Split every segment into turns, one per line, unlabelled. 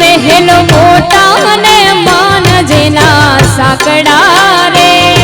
મહેલ મોટા ને માન જેના સાકડા રે.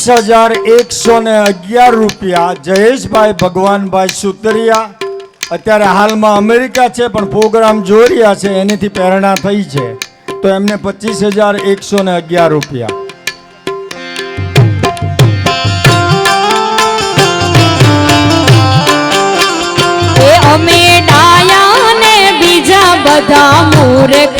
પચીસ હજાર એકસો ને અગિયાર રૂપિયા. જયેશભાઈ ભગવાનભાઈ સુતરિયા. અત્યારે હાલમાં અમેરિકા છે, પણ પ્રોગ્રામ જોઈ રહ્યા છે, એનીથી પ્રેરણા થઈ છે. તો એમને પચીસ હજાર એકસો ને અગિયાર રૂપિયા.
અમે ડાયા ને બીજા બધા મૂર્ખા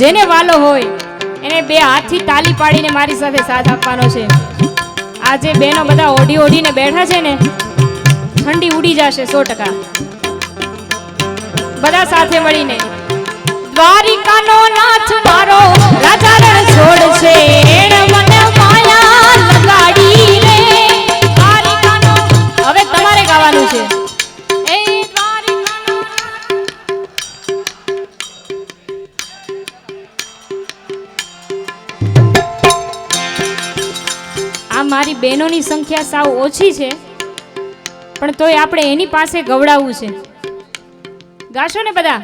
જેને વાલો હોય, એને બે હાથથી તાલી પાડીને મારી સાથે સાથ આપવાનો છે. આજે બેનો બધા ઓઢી ઓઢીને બેઠા છે ને, ઠંડી ઉડી જશે સો ટકા. બધા સાથે મળીને દ્વારિકાનો આ મારી બહેનોની સંખ્યા સાવ ઓછી છે, પણ તોય આપણે એની પાસે ગવડાવવું છે. ગાશો ને બધા?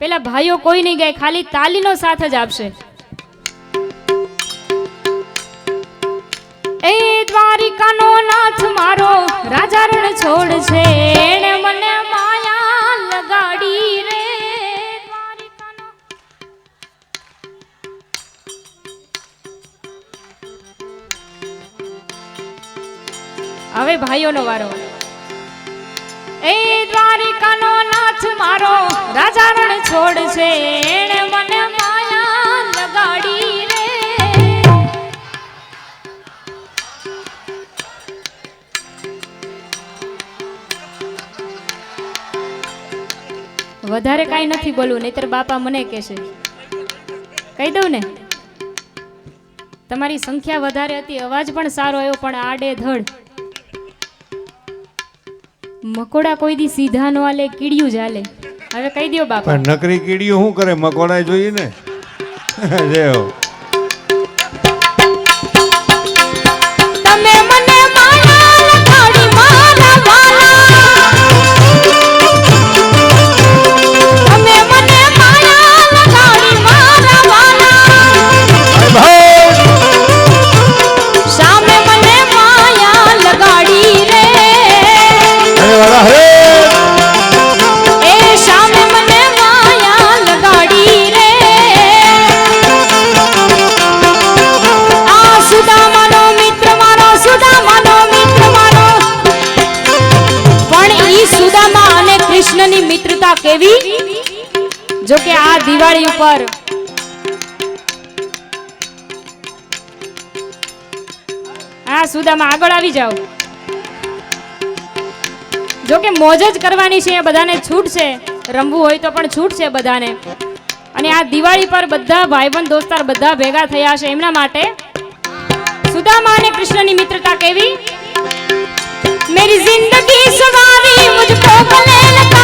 પેલા ભાઈઓ કોઈ નહીં ગાય, ખાલી તાલીનો સાથ જ આપશે. એ દ્વારિકાનો નાથ મારો રાજા રણ છોડ છે ભાઈઓનો વારો. એ દ્વારિકાનો નાથ મારો રાજા રણ છોડ એણે મને માયા લગાડી વધારે કાંઈ નથી બોલવું, નહીતર બાપા મને કહેશે. કહી દઉં ને? તમારી સંખ્યા વધારે હતી, અવાજ પણ સારો આવ્યો, પણ આડે ધડ મકોડા કોઈ દી સીધા નો આલે કીડિયું ચાલે હવે કહી દો બાપા.
નકરી કીડિયું શું કરે? મકોડા જોઈએ ને? જેવો
દિવાળી ઉપર. હા, સુદામાં, આગળ આવી જાઓ. જોકે મોજ જ કરવાની છે, બધાને છૂટ છે. રમવું હોય તો પણ છૂટ છે બધાને. અને આ દિવાળી પર બધા ભાઈબંધ, દોસ્તાર બધા ભેગા થયા છે એમના માટે. સુદામા અને કૃષ્ણની મિત્રતા કેવી? મેરી જિંદગી સવારી મુझको ભલે